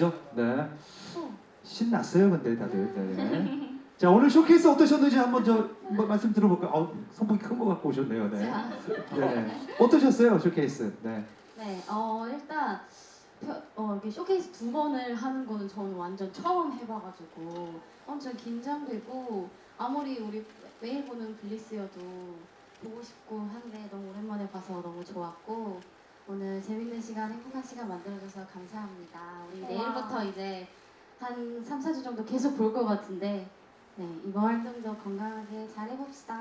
신나시죠? 네. 신났어요, 근데 다들. 네. 자 오늘 쇼케이스 어떠셨는지 한번 저 뭐, 말씀 들어볼까요? 어, 선풍기 큰 거 갖고 오셨네요. 네. 네. 어떠셨어요, 쇼케이스? 네. 네, 어 일단 펴- 어, 이렇게 쇼케이스 두 번을 하는 거는 저는 완전 처음 해봐가지고 엄청 긴장되고 아무리 우리 매일 보는 블리스여도 보고 싶고 한데 너무 오랜만에 봐서 너무 좋았고 오늘 재밌는 시간, 행복한 시간 만들어줘서 감사합니다. 우리 와. 내일부터 이제 한 3, 4주 정도 계속 볼 것 같은데 네, 이번 활동도 건강하게 잘 해봅시다.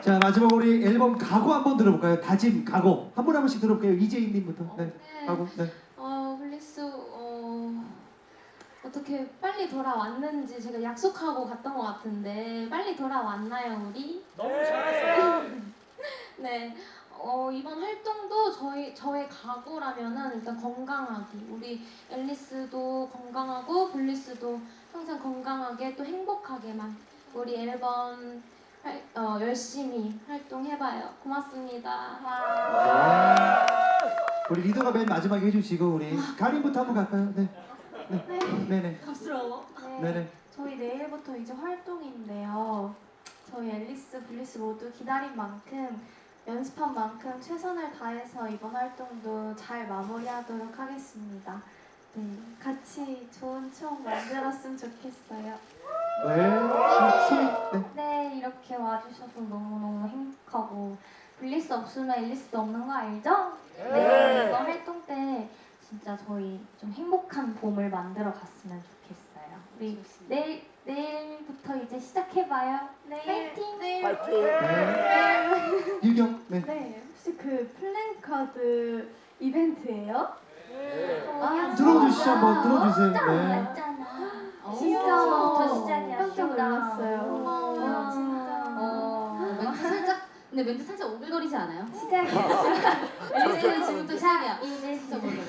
자 마지막 우리 앨범 각오 한번 들어볼까요? 다짐 각오 한 분 한 분씩 들어볼게요. 이재인님부터. 네. 각오. 네. 어, 블리스 어, 어떻게 빨리 돌아왔는지 제가 약속하고 갔던 것 같은데 빨리 돌아왔나요 우리? 너무 잘했어요. 네. 어, 이번 활동도 저희 저의 각오라면은 일단 건강하기. 우리 앨리스도 건강하고 블리스도 항상 건강하게 또 행복하게만 우리 앨범 활, 어, 열심히 활동해봐요. 고맙습니다. 우리 리더가 맨 마지막에 해주시고 우리 가림부터 한번 갈까요? 네. 네. 네네. 부끄러워. 네네. 저희 내일부터 이제 활동인데요. 저희 앨리스, 블리스 모두 기다린 만큼 연습한 만큼 최선을 다해서 이번 활동도 잘 마무리하도록 하겠습니다. 네, 같이 좋은 추억 만들었으면 좋겠어요. 네. 네. 네, 이렇게 와주셔서 너무너무 행복하고 블리스 없으면 앨리스도 없는 거 알죠? 네, 이번 활동 때 진짜 저희 좀 행복한 봄을 만들어 갔으면 좋겠어요. 우리 내일 내일부터 이제 시작해봐요. 네, 파이팅! 내일, 파이팅. 네. 유경. 네. 네, 혹시 그 플랜카드 이벤트예요? 아, 들어주시죠. 한번 들어주세요. 네. 맞잖아. 진짜 시작이야. 깜짝 놀랐어요. 어, 와, 진짜. 어, 멘트 살짝 근데 멘트 살짝 오글거리지 않아요? 시작이야. 앨리스는 지금부터 시작이야. 이제 진짜 오글거려.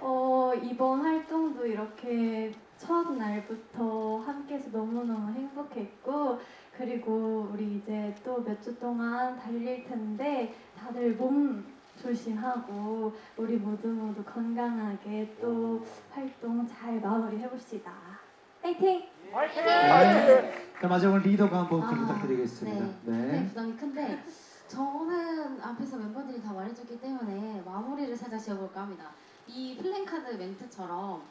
어, 이번 활동도 이렇게 첫 날부터 함께해서 너무너무 행복했고 그리고 우리 이제 또 몇 주 동안 달릴 텐데 다들 몸 조심하고 우리 모두 모두 건강하게 또 활동 잘 마무리해 봅시다. 파이팅! 파이팅. 네. 자 마지막으로 리더가 한번 좀 아, 부탁드리겠습니다. 굉장히 네. 부담이 큰데 저는 앞에서 멤버들이 다 말해줬기 때문에 마무리를 살짝 지어볼까 합니다. 이 플랜카드 멘트처럼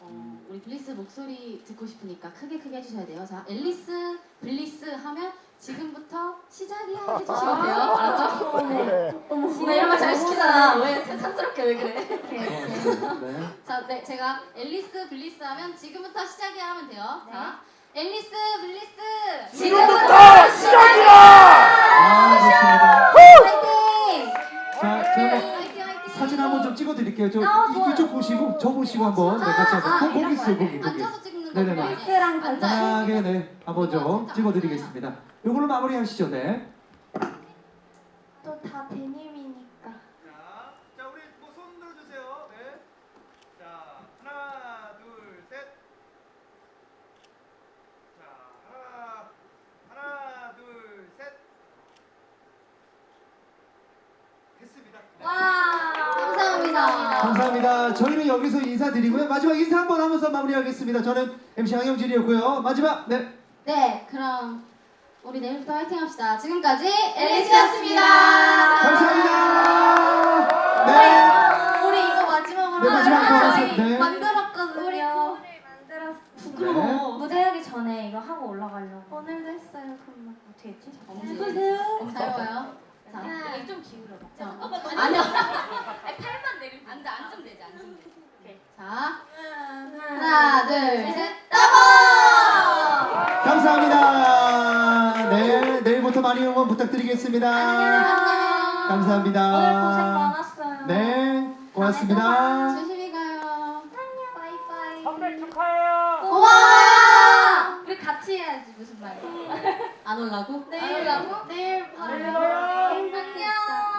어, 우리 블리스 목소리 듣고 싶으니까 크게 크게 해주셔야 돼요. 자, 앨리스, 블리스 하면 지금부터 시작이야 해주시면 돼요. 알았죠? 그래. 나 이런 거 잘 시키잖아. 왜 세상스럽게 왜 그래? 네. 자, 네, 제가 앨리스, 블리스 하면 지금부터 시작이야 하면 돼요. 자, 앨리스, 블리스 지금부터 시작이야. 아 좋습니다. 사진 한번 좀 찍어드릴게요. 저 아, 좋아요. 이쪽 보시고 저 보시고 한번 네, 같이 한번 거- 거기 있어요 거기 거기. 앉아서 찍는 거 네네네. 앉아요. 편하게 네 한번 좀 찍어드리겠습니다. 이걸로 마무리하시죠. 네. 또 다 데님이니까. 자, 자 우리 뭐손 들어주세요. 네. 자, 하나, 둘, 셋. 자, 하나, 하나, 둘, 셋. 됐습니다. 네. 감사합니다. 감사합니다. 저희는 여기서 인사드리고요. 마지막 인사 한 번 하면서 마무리하겠습니다. 저는 MC 황영진이었고요. 마지막 네. 네, 그럼 우리 내일부터 화이팅 합시다. 지금까지 앨리스였습니다. 감사합니다. 네. 우리 이거 마지막으로 네, 마지막 거 하세요. 네. 만들었거든요. 만들었어. 네. 무대 하기 전에 이거 하고 올라가려고. 오늘도 했어요, 금방. 어떻게 했지? 해보세요. 잘 봐요. 자, 하나. 좀 기울여봐. 자, 아니요. 앉아, 앉으면 되지, 앉으면 되지. 자, 하나, 둘, 셋. 감사합니다. 네. 내일부터 많이 응원 부탁드리겠습니다. 안녕. 감사합니다. 오늘 고생 많았어요. 네. 고맙습니다. 조심히 가요. 바이바이. 선배 축하해요. 우와! 우리 같이 해야지 무슨 말이야? 안 올라고? 내일, 내일 바로. 내일 봐요.